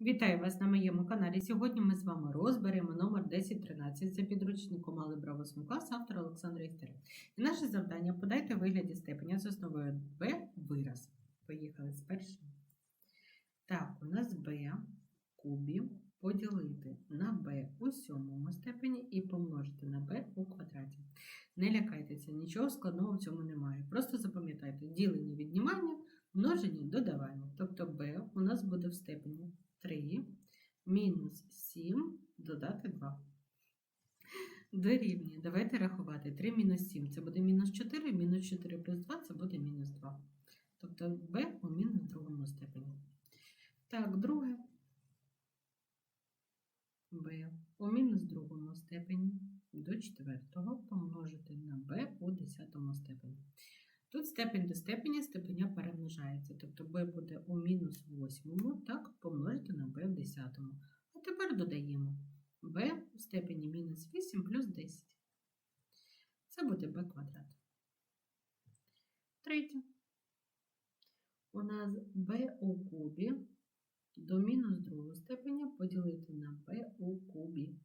Вітаю вас на моєму каналі. Сьогодні ми з вами розберемо номер 1013 за підручником Алgebra 8 клас автора Олександра Істера. І наше завдання подайте вигляді степеня з основою b вираз. Поїхали з першим. Так, у нас b в кубі поділити на b у сьомому степені і помножити на b у квадраті. Не лякайтеся, нічого складного в цьому немає. Просто запам'ятайте ділення віднімання, множення додавання. Тобто b у нас буде в степені 3 мінус 7 додати 2. Дорівнює. Давайте рахувати. 3 мінус 7 це буде мінус 4, мінус 4 плюс 2 це буде мінус 2. Тобто b у мінус другому степені. Так, друге. b у мінус другому степені до четвертого помножити на b у десятому степені. Тут степень до степені степеня перемножається. Тобто b буде у мінус восьмому, так, помножити на b в десятому. А тепер додаємо b у степені мінус 8 плюс 10. Це буде b квадрат. Третє. У нас b у кубі до мінус другого степеня поділити на b у кубі.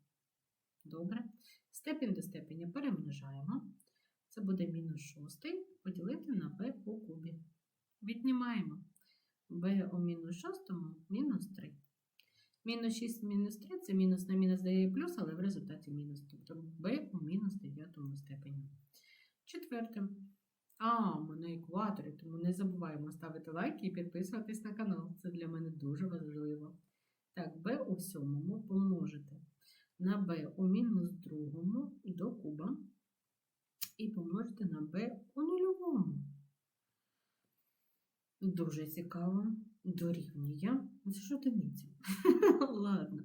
Добре. Степінь до степеня перемножаємо. Це буде мінус 6 поділити на b у кубі. Віднімаємо b у мінус 6 мінус 3. Мінус 6 мінус 3 це мінус на мінус дає плюс, але в результаті мінус. Тобто b у мінус 9 степені. Четверте. А, ми на екваторі, тому не забуваємо ставити лайки і підписуватись на канал. Це для мене дуже важливо. Так, b у сьомому помножити на b у мінус другому до куба і помножити на b у нульовому. Дуже цікаво. Дорівнює. Це ж одиниця. Ладно.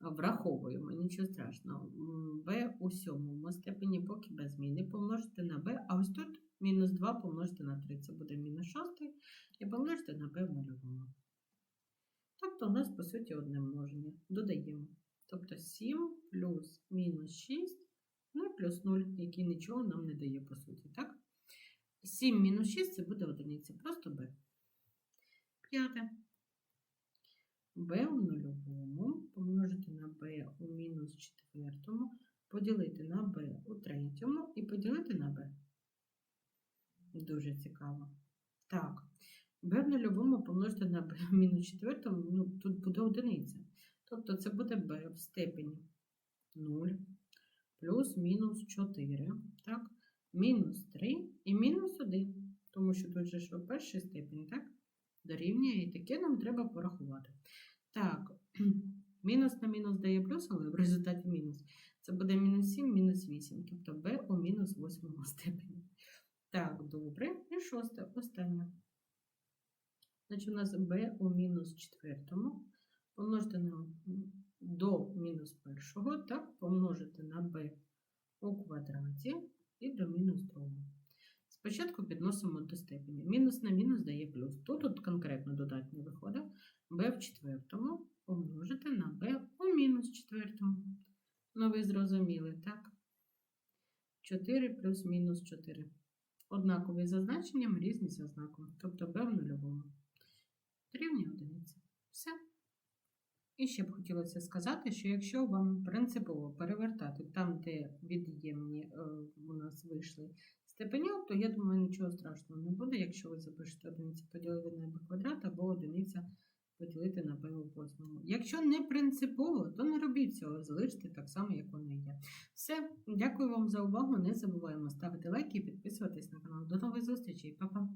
Враховуємо, нічого страшного. b у сьомому степені, поки без зміни, помножити на b, а ось тут мінус 2 помножити на 3. Це буде мінус 6 і помножити на b в нульовому. Тобто у нас, по суті, одне множення. Додаємо. Тобто 7 плюс мінус 6 Ну і плюс 0, який нічого нам не дає, по суті, так? 7 мінус 6 це буде одиниця, просто b. П'яте. b у нульовому помножити на b у мінус четвертому, поділити на b у третьому і поділити на b. Дуже цікаво. Так, b в нульовому помножити на b в мінус четвертому, ну, тут буде одиниця. Тобто це буде b в степені 0 плюс мінус 4, так? мінус 3 і мінус 1, тому що тут же що перший степень, так? Дорівнює, і таке нам треба порахувати. Так, мінус на мінус дає плюс, але в результаті мінус. Це буде мінус 7, мінус 8, тобто b у мінус 8 степені. Так, добре. І шосте, останнє. Значить, у нас b у мінус 4 помножити на до мінус першого, так, помножити на b у квадраті і до мінус другого. Спочатку підносимо до степені. Мінус на мінус дає плюс. Тут тут конкретно додатньо виходить b в четвертому помножити на b у мінус четвертому. Ну, ви зрозуміли, так? 4 плюс мінус 4. Однакові за значенням, різні за. Тобто b в нульовому. Рівня одиниця. Все. І ще б хотілося сказати, що якщо вам принципово перевертати там, де від'ємні е, у нас вийшли степеня, то я думаю, нічого страшного не буде, якщо ви запишете одиницю поділити на b квадрат або одиниця поділити на у восьмому. Якщо не принципово, то не робіть цього, залиште так само, як воно є. Все, дякую вам за увагу. Не забуваємо ставити лайки і підписуватись на канал. До нових зустрічей, Па-па!